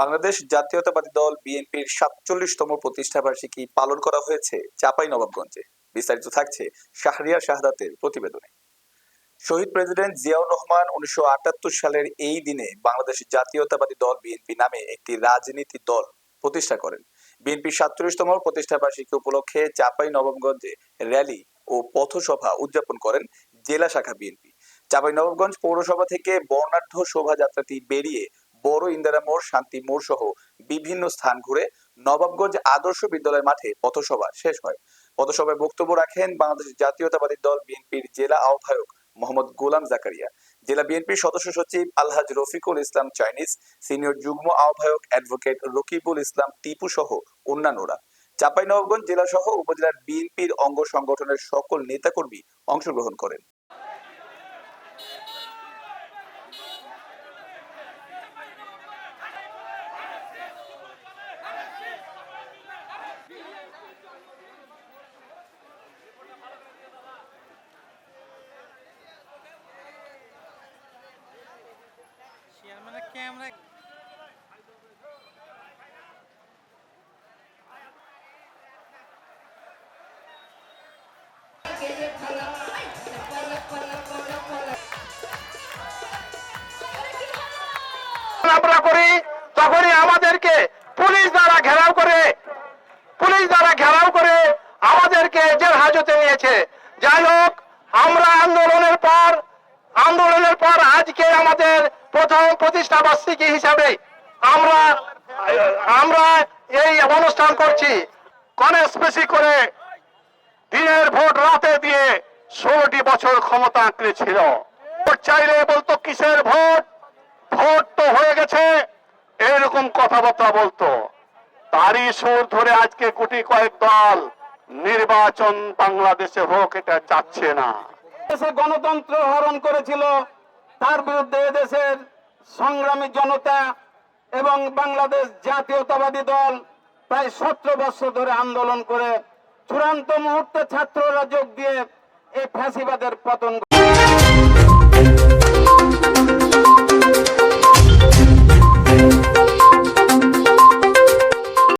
বাংলাদেশ জাতীয়তাবাদী দল বিএনপির সাতচল্লিশতম প্রতিষ্ঠাবার্ষিকী পালন করা হয়েছে চাপাই নবাবগঞ্জে। বিস্তারিত থাকছে শাহরিয়ার শাহাদাতের প্রতিবেদনে। শহীদ প্রেসিডেন্ট জিয়াউর রহমান উনিশশো আটাত্তর সালের এই দিনে বাংলাদেশ জাতীয়তাবাদী দল বিএনপি নামে একটি রাজনীতি দল প্রতিষ্ঠা করেন। বিএনপির সাতচল্লিশতম প্রতিষ্ঠাবার্ষিকী উপলক্ষে চাপাই নবাবগঞ্জে র্যালি ও পথসভা উদযাপন করেন জেলা শাখা বিএনপি। চাপাই নবাবগঞ্জ পৌরসভা থেকে বর্ণাঢ্য শোভাযাত্রাটি বেরিয়ে বড় ইন্দিরা মোড় শান্তি মোড় সহ বিভিন্ন স্থান ঘুরে নবাবগঞ্জ আদর্শ বিদ্যালয় মাঠে পথসভা শেষ হয়। পথসভায় বক্তব্য রাখেন বাংলাদেশ জাতীয়তাবাদী দল বিএনপির জেলা আহ্বায়ক মোহাম্মদ গোলাম জাকারিয়া। জেলা বিএনপির সদস্য সচিব আলহাজ রফিকুল ইসলাম চাইনিজ, সিনিয়র যুগ্ম আহ্বায়ক অ্যাডভোকেট রকিবুল ইসলাম টিপু সহ অন্যান্যরা। চাপাই চাঁপাইনবাবগঞ্জ জেলা সহ উপজেলার বিএনপির অঙ্গ সংগঠনের সকল নেতাকর্মী অংশগ্রহণ করেন। ক্যামেরা। তখনই আমাদেরকে পুলিশ দ্বারা ঘেরাও করে, পুলিশ দ্বারা ঘেরাও করে আমাদেরকে জেল হাজতে নিয়েছে। যাই হোক, আমরা আন্দোলনের পর আজকে আমাদের প্রথম প্রতিষ্ঠা বার্ষিকী হিসাবে আমরা আমরা এই অনুষ্ঠান করছি। কনস্পেসি করে দিনের ভোট রাতে দিয়ে ষোলোটি বছর ক্ষমতা আঁকড়ে ছিল চাইলে বলতো, কিসের ভোট? ভোট তো হয়ে গেছে। এরকম কথাবার্তা বলতো। তারই সুর ধরে আজকে কোটি কয়েক দল নির্বাচন বাংলাদেশে হোক, এটা চাচ্ছে না। গণতন্ত্র হরণ করেছিল তার বিরুদ্ধে এদেশের সংগ্রামী জনতা এবং বাংলাদেশ জাতীয়তাবাদী দল প্রায় সতেরো বছর ধরে আন্দোলন করে চূড়ান্ত মুহূর্তে ছাত্ররা যোগ দিয়ে এই ফাঁসিবাদের পতন